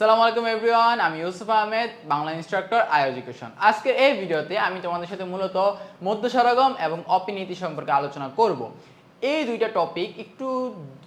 সালামু আলাইকুম এভরিওয়ান, আমি Yusuf Ahmed, Bangla instructor I education. আজকের এই ভিডিওতে আমি তোমাদের সাথে মূলত মধ্য সরগম এবং অপিনীতি সম্পর্কে আলোচনা করব। এই দুইটা টপিক একটু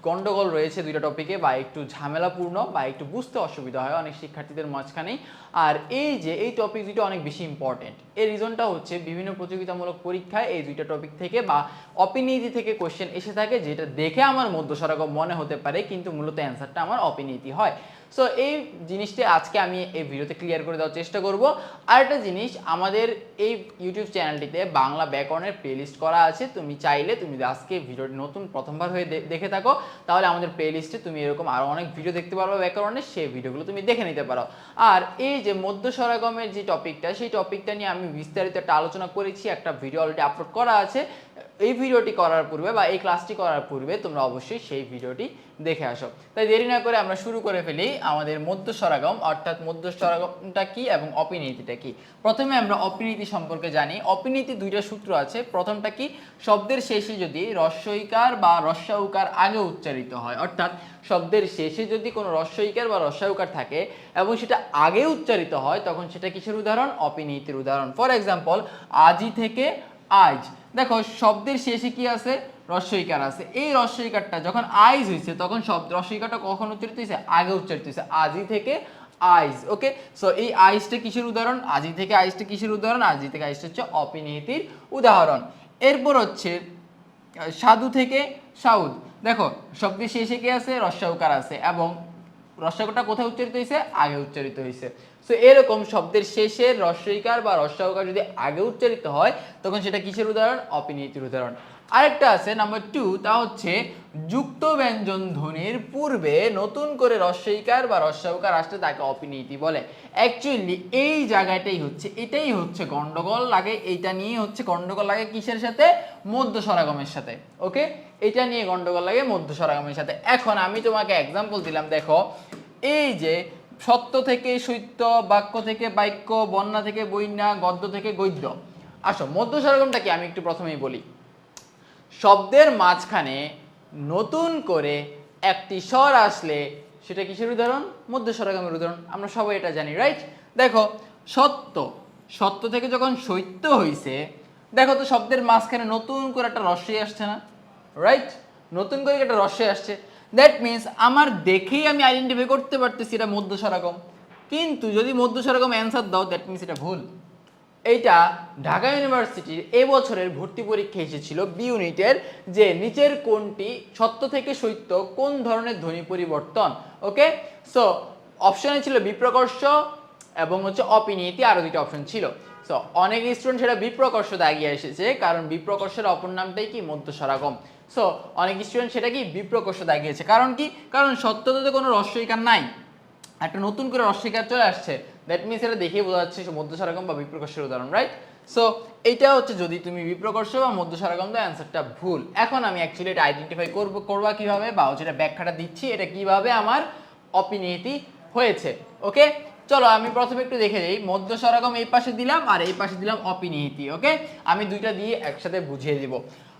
গন্ডগোল রয়েছে দুইটা টপিকে বা একটু ঝামেলাপূর্ণ, বা একটু বুঝতে অসুবিধা হয় অনেক শিক্ষার্থীদের মাঝখানেই। আর এই যে, এই টপিক দুটো অনেক বেশি ইম্পর্টেন্ট এর রিজনটা হচ্ছে বিভিন্ন প্রতিযোগিতামূলক পরীক্ষায় এই দুইটা টপিক থেকে বা অপিনীতি থেকে কোশ্চেন এসে থাকে, যেটা দেখে আমার মধ্য সরগম মনে হতে পারে, কিন্তু মূলত অ্যান্সারটা আমার অপিনীতি হয়। সো এই জিনিসটা আজকে আমি এই ভিডিওতে ক্লিয়ার করে দেওয়ার চেষ্টা করব। আরেকটা জিনিস, আমাদের এই ইউটিউব চ্যানেলটিতে বাংলা ব্যাকরণের প্লেলিস্ট করা আছে। তুমি চাইলে তুমি আজকে ভিডিওটি নতুন প্রথমবার হয়ে দেখে থাকো। তাহলে আমাদের প্লেলিস্টে তুমি এরকম আরও অনেক ভিডিও দেখতে পারবে ব্যাকরণের সেই ভিডিওগুলো তুমি দেখে নিতে পারো। আর এই যে মধ্য সরাগমের যে টপিকটা সেই টপিকটা নিয়ে আমি বিস্তারিত একটা আলোচনা করেছি, একটা ভিডিও অলরেডি আপলোড করা আছে। এই ভিডিওটি করার পূর্বে বা এই ক্লাসটি করার পূর্বে তোমরা অবশ্যই সেই ভিডিওটি দেখে আসো। তাই দেরি না করে আমরা শুরু করে ফেলি আমাদের মধ্য স্বরাগম অর্থাৎ মধ্য স্বরাগমটা কি এবং অপিনীতিটা কি? প্রথমে আমরা অপিনীতি সম্পর্কে জানি। অপিনীতি দুইটা সূত্র আছে। প্রথমটা কি? শব্দের শেষে যদি রস্যইকার বা রস্যাউকার আগে উচ্চারিত হয়, অর্থাৎ শব্দের শেষে যদি কোনো রস্যইকার বা রস্যাউকার থাকে এবং সেটা আগে উচ্চারিত হয়, তখন সেটা কিসের উদাহরণ? অপিনীতির উদাহরণ। ফর এক্সাম্পল আজি থেকে আজ। দেখো, শব্দের শেষে কি আছে? রস্যইকার আছে। এই রস্যইকারটা যখন আইজ হয়েছে তখন শব্দ রস্যইকারটা কখন উচ্চারিত হয়েছে আগে উচ্চারিত হয়েছে আজি থেকে আইজ ওকে সো এই আইজটা কিসের উদাহরণ? আজি থেকে আইজটা কিসের উদাহরণ? আজি থেকে আইজটা হচ্ছে অপিনীতির উদাহরণ। এরপর হচ্ছে, সাধু থেকে সাউদ। দেখো, শব্দের শেষে কি আছে? রস্যউকার আছে। এবং রস্যকটা কোথায় উচ্চারিত হয়েছে? আগে উচ্চারিত হয়েছে। সো এরকম শব্দের শেষে রস্যইকার বা রস্যকার যদি আগে উচ্চারিত হয়, তখন সেটা কিসের উদাহরণ? অপিনীতির উদাহরণ। আরেকটা আছে নাম্বার টু তা হচ্ছে যুক্ত ব্যঞ্জন ধ্বনির পূর্বে নতুন করে রস্যইকার বা রস্যকার আসলে তাকে অপিনীতি বলে। অ্যাকচুয়ালি এই জায়গাটাই হচ্ছে, এটাই হচ্ছে গন্ডগোল লাগে, এইটা নিয়ে হচ্ছে গন্ডগোল লাগে কিসের সাথে? মধ্য সরাগমের সাথে ওকে এটা নিয়ে গন্ডগোল লাগে মধ্য সরাগমের সাথে। এখন আমি তোমাকে এক্সাম্পল দিলাম, দেখো এই যে সত্য থেকে সত্য, বাক্য থেকে বাক্য বন্যা থেকে বন্যা গদ্য থেকে গদ্য। আসো, মধ্য স্বরাগমটা কি? আমি একটু প্রথমেই বলি। শব্দের মাঝখানে নতুন করে একটি স্বর আসলে সেটা কিসের উদাহরণ? মধ্য স্বরাগমের উদাহরণ। আমরা সবাই এটা জানি রাইট দেখো, সত্য। সত্য থেকে যখন সত্য হইছে, দেখো তো শব্দের মাঝখানে নতুন করে একটা রস্যই আসছে না? রাইট নতুন করে একটা রস্যই আসছে। দ্যাট মিন্স আমার দেখেই আমি আইডেন্টিফাই করতে পারতেছি এটা মধ্য স্বরাগম কিন্তু যদি মধ্য স্বরাগম অ্যান্সার দাও দ্যাট মিন্স এটা ভুল। এইটা ঢাকা ইউনিভার্সিটির এবছরের ভর্তি পরীক্ষা এসেছিল বি ইউনিটের যে নিচের কোনটি সত্য থেকে সত্য কোন ধরনের ধ্বনি পরিবর্তন ওকে সো অপশনে ছিল বিপ্রকর্ষ এবং হচ্ছে অপিনীতি আরও দুইটা অপশন ছিল। সো অনেক স্টুডেন্ট সেটা বিপ্রকর্ষ দাগিয়ে এসেছে, কারণ বিপ্রকর্ষের অপর নামটাই কি? মধ্য স্বরাগম সো অনেক স্টুডেন্ট সেটা কি বিপ্রকর্ষ দাগিয়েছে কারণ কি? কারণ সত্যতে কোনো রস্যইকার নাই। একটা নতুন করে অস্বীকার চলে আসছে। দ্যাট মিনস এটা দেখেই বোঝা যাচ্ছে মধ্য সারাগম বা বিপ্রকর্ষের উদাহরণ রাইট সো এইটা হচ্ছে যদি তুমি বিপ্রকর্ষ বা মধ্য সারাগম দাও অ্যান্সারটা ভুল। এখন আমি অ্যাকচুয়ালি এটা আইডেন্টিফাই করব, করবা কীভাবে বা এটা ব্যাখ্যাটা দিচ্ছি, এটা কীভাবে আমার অপিনীতি হয়েছে। ওকে চলো আমি প্রথমে একটু দেখে যাই মধ্য স্বরাগম এই পাশে দিলাম আর এই পাশে দিলাম অপিনীতি ওকে আমি দুইটা দিয়ে একসাথে বুঝিয়ে দিব।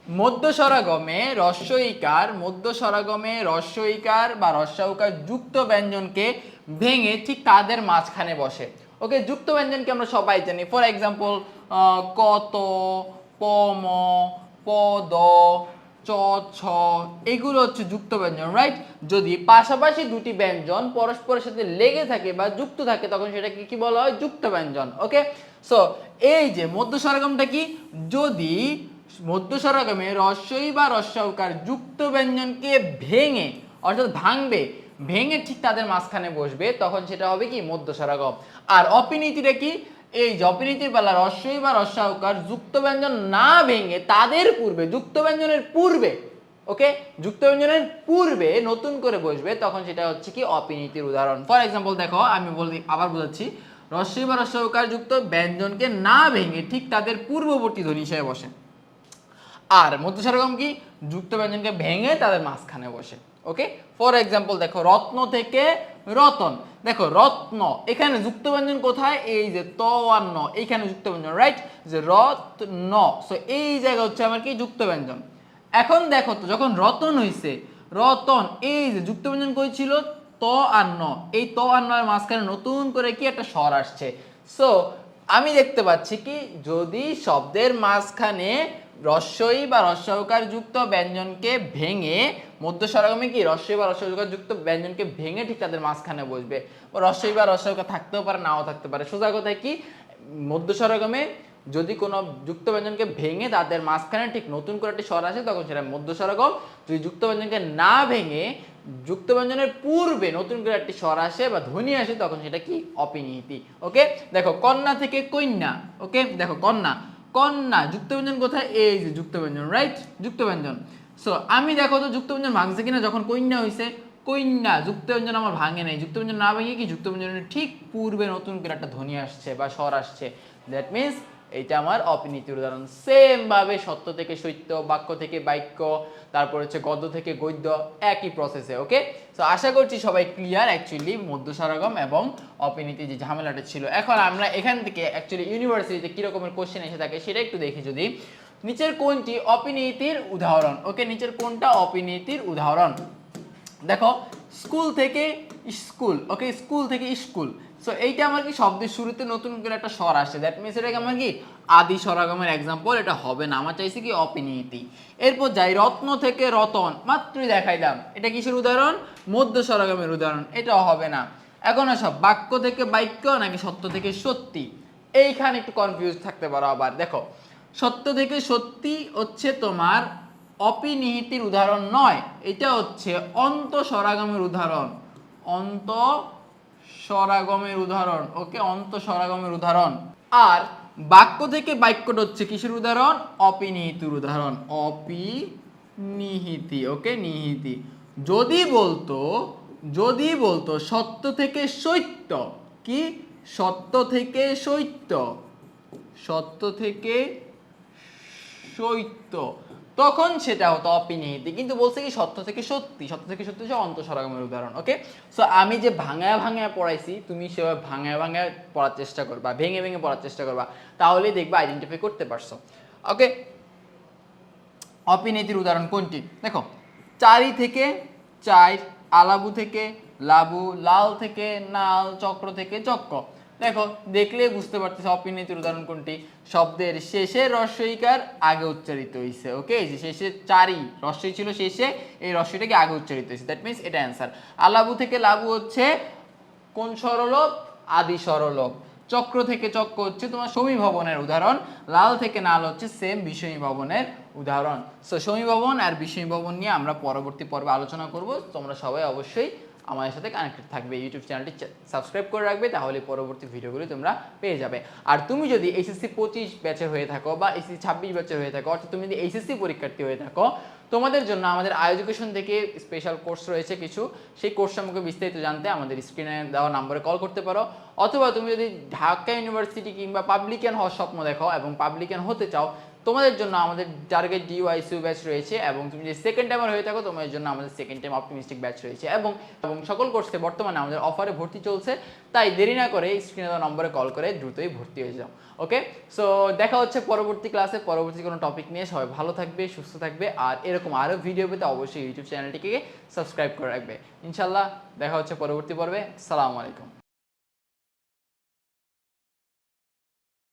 মধ্য স্বরাগমে রস্যইকার মধ্য স্বরাগমে রস্যইকার বা রস্যৌকার যুক্ত ব্যঞ্জনকে ভেঙে ঠিক তাদের মাঝখানে বসে। ওকে, যুক্ত ব্যঞ্জনকে আমরা সবাই জানি। ফর এক্সাম্পল কত, পম, পদ, চ, ছ, এগুলো হচ্ছে যুক্ত ব্যঞ্জন রাইট যদি পাশাপাশি দুটি ব্যঞ্জন পরস্পরের সাথে লেগে থাকে বা যুক্ত থাকে, তখন সেটাকে কি বলা হয়? যুক্ত ব্যঞ্জন ওকে সো এই যে মধ্য স্বরগমটা কি? যদি মধ্য স্বরগমে রস্যই বা রস্যকার যুক্ত ব্যঞ্জনকে ভেঙে, অর্থাৎ ভাঙবে, ভেঙে ঠিক তাদের মাঝখানে বসবে, তখন সেটা হবে কি? মধ্য স্বরাগম আর অপিনীতিটা কি? এই যে অপিনীতির বেলা রস্যই বা রস্যাউকার যুক্ত ব্যঞ্জন না ভেঙে তাদের পূর্বে, যুক্ত ব্যঞ্জনের পূর্বে, ওকে? যুক্ত ব্যঞ্জনের পূর্বে নতুন করে বসবে, তখন সেটা হচ্ছে কি? অপিনীতির উদাহরণ। ফর এক্সাম্পল দেখো, আমি বলি, আবার বোঝাচ্ছি। রস্যই বা রস্যাউকার যুক্ত ব্যঞ্জনকে না ভেঙে ঠিক তাদের পূর্ববর্তী ধ্বনি হিসেবে বসে। আর মধ্য স্বরগম কি? যুক্ত ব্যঞ্জনকে ভেঙে তাদের মাঝখানে বসে ওকে ফর এক্সাম্পল দেখো, রত্ন থেকে রতন। দেখো, রত্ন, এখানে যুক্ত ব্যঞ্জন কোথায়? এই যে ত ন এইখানে যুক্ত ব্যঞ্জন রাইট যে রত্ন সো এই জায়গা হচ্ছে আমার কি? যুক্ত ব্যঞ্জন। এখন দেখো তো, যখন রতন হইছে, রতন, এই যে যুক্ত ব্যঞ্জন কই ছিল? ত আর ন এই ত আর নয়ের মাঝখানে নতুন করে কি একটা স্বর আসছে। সো আমি দেখতে পাচ্ছি কি? যদি শব্দের মাঝখানে রস্বই বা রস্যকার যুক্ত ব্যঞ্জনকে ভেঙে মধ্য স্বরগমে কি রস্বই বা রস্যকার যুক্ত ব্যঞ্জনকে ভেঙে ঠিক তাদের মাঝখানে বসবে। রস্বই বা রস্যকার থাকতেও পারে, নাও থাকতে পারে। সোজা কথায় কি? মধ্য স্বরগমে যদি কোনো যুক্ত ব্যঞ্জনকে ভেঙে তাদের মাঝখানে ঠিক নতুন করে একটি স্বর আসে, তখন সেটা মধ্য স্বরগম যদি যুক্ত ব্যঞ্জনকে না ভেঙে যুক্ত ব্যঞ্জনের পূর্বে নতুন করে একটি স্বর আসে বা ধ্বনি আসে, তখন সেটা কি? অপিনিহিতি ওকে? দেখো, কন্যা থেকে কন্যা, ওকে? দেখো, কন্যা। কন্যা যুক্ত ব্যঞ্জন কোথায়? এই যে যুক্ত ব্যঞ্জন রাইট যুক্ত ব্যঞ্জন সো আমি দেখো তো যুক্ত ব্যঞ্জন ভাঙছে কিনা, যখন কন্যা হয়েছে কন্যা যুক্ত ব্যঞ্জন আমার ভাঙে নাই। যুক্ত ব্যঞ্জন না ভাঙিয়ে কি? যুক্ত ব্যঞ্জনের ঠিক পূর্বে নতুন করে একটা ধ্বনি আসছে বা স্বর আসছে। দ্যাট মিনস এইটা আমার অপিনীতির উদাহরণ। সেম ভাবে সত্য থেকে সত্য, বাক্য থেকে বাক্য, তারপর হচ্ছে গদ্য থেকে গদ্য, একই প্রসেসে ওকে তো আশা করছি সবাই ক্লিয়ার অ্যাকচুয়ালি মধ্য সারাগম এবং অপিনীতি যে ঝামেলাটা ছিল। এখন আমরা এখান থেকে অ্যাকচুয়ালি ইউনিভার্সিটিতে কী রকমের কোশ্চেন এসে থাকে, সেটা একটু দেখি যদি। নিচের কোনটি অপিনীতির উদাহরণ ওকে নিচের কোনটা অপিনীতির উদাহরণ? দেখো স্কুল থেকে স্কুল ওকে স্কুল থেকে স্কুল সো এইটা আমার কি শব্দের শুরুতে নতুন করে একটা স্বর আসে দ্যাট মিনস এটাকে আমার কি আদি স্বরাগমের এক্সাম্পল এটা হবে না। আমার চাইছি কি অপিনীতি। এরপর যাই রত্ন থেকে রতন। মাত্রই দেখাইলাম। এটা কিসের উদাহরণ? মধ্য স্বরাগমের উদাহরণ। এটাও হবে না। এখন সব বাক্য থেকে বাক্য নাকি সত্য থেকে সত্যি? এইখানে একটু কনফিউজ থাকতে পারো আবার। দেখো, সত্য থেকে সত্যি হচ্ছে তোমার অপিনিহিতির উদাহরণ নয়। এটা হচ্ছে অন্ত স্বরাগমের উদাহরণ। অন্ত স্বরাগমের উদাহরণ। ওকে, অন্ত স্বরাগমের উদাহরণ। আর বাক্য থেকে বাক্যটা হচ্ছে কিসের উদাহরণ? অপিনিহিতির উদাহরণ। অপিনিহিতি ওকে, নিহিতি। যদি বলতো যদি বলতো, সত্য থেকে সত্য। কি? সত্য থেকে সত্য। সত্য থেকে সত্য। তখন সেটা হতো অপিনিহিতি কিন্তু বলছে কি সত্য থেকে সত্যি, সত্য থেকে সত্যি হচ্ছে অন্তঃসরাগমের উদাহরণ ওকে সো আমি যে ভাঙায় ভাঙায় পড়াইছি, তুমি সেভাবে ভাঙায় ভাঙায় পড়ার চেষ্টা করবা, ভেঙে ভেঙে পড়ার চেষ্টা করবা, তাহলেই দেখবা আইডেন্টিফাই করতে পারছ ওকে অপিনীতির উদাহরণ কোনটি? দেখো, চারি থেকে চাই আলাবু থেকে লাবু, লাল থেকে নাল, চক্র থেকে চক্র। দেখো, দেখলে বুঝতে পারতেছে অপিনীতির উদাহরণ কোনটি। শব্দের শেষে রস্বইকার আগে উচ্চারিত হয়েছে ওকে যে শেষে চারি রস্বই ছিল শেষে, এই রস্বইটাকে আগে উচ্চারিত হয়েছে দ্যাট মিনস এটা অ্যান্সার আলাবু থেকে লাবু হচ্ছে কোন সরলোপ আদি সরলোপ চক্র থেকে চক্র হচ্ছে তোমার সমী ভবনের উদাহরণ। লাল থেকে নাল হচ্ছে সেম বিষয়ী ভবনের উদাহরণ। সো সমী ভবন আর বিষয়ী ভবন নিয়ে আমরা পরবর্তী পর্বে আলোচনা করব। তোমরা সবাই অবশ্যই আমাদের সাথে কানেক্টেড থাকবে। ইউটিউব চ্যানেলটি সাবস্ক্রাইব করে রাখবে, তাহলে পরবর্তী ভিডিওগুলি তোমরা পেয়ে যাবে। আর তুমি যদি এইচএসসি পঁচিশ ব্যাচের হয়ে থাকো বা এইচএসসি ছাব্বিশ ব্যাচের হয়ে থাকো, অর্থাৎ তুমি যদি এইচএসসি পরীক্ষার্থী হয়ে থাকো, তোমাদের জন্য আমাদের এডুকেশন থেকে স্পেশাল কোর্স রয়েছে কিছু। সেই কোর্স সম্পর্কে বিস্তারিত জানতে আমাদের স্ক্রিনে দেওয়া নম্বরে কল করতে পারো। অথবা তুমি যদি ঢাকা ইউনিভার্সিটি কিংবা পাবলিকান হওয়ার স্বপ্ন দেখো এবং পাবলিকান হতে চাও তোমাদের জন্য আমাদের টার্গেট ডিওয়াইসিউ ব্যাচ রয়েছে এবং তুমি যদি সেকেন্ড টাইমার হয়ে থাকো, তোমাদের জন্য আমাদের সেকেন্ড টাইম অপটিমিস্টিক ব্যাচ রয়েছে এবং এবং সকল কোর্সে বর্তমানে আমাদের অফারে ভর্তি চলছে। তাই দেরি না করে স্ক্রিনে নম্বরে কল করে দ্রুতই ভর্তি হয়ে যাও ওকে সো দেখা হচ্ছে পরবর্তী ক্লাসে পরবর্তী কোনো টপিক নিয়ে। সবাই ভালো থাকবে, সুস্থ থাকবে, আর এরকম আরও ভিডিও পেতে অবশ্যই ইউটিউব চ্যানেলটিকে সাবস্ক্রাইব করে রাখবে। ইনশাল্লাহ দেখা হচ্ছে পরবর্তী পর্বে। সালামু আলাইকুম।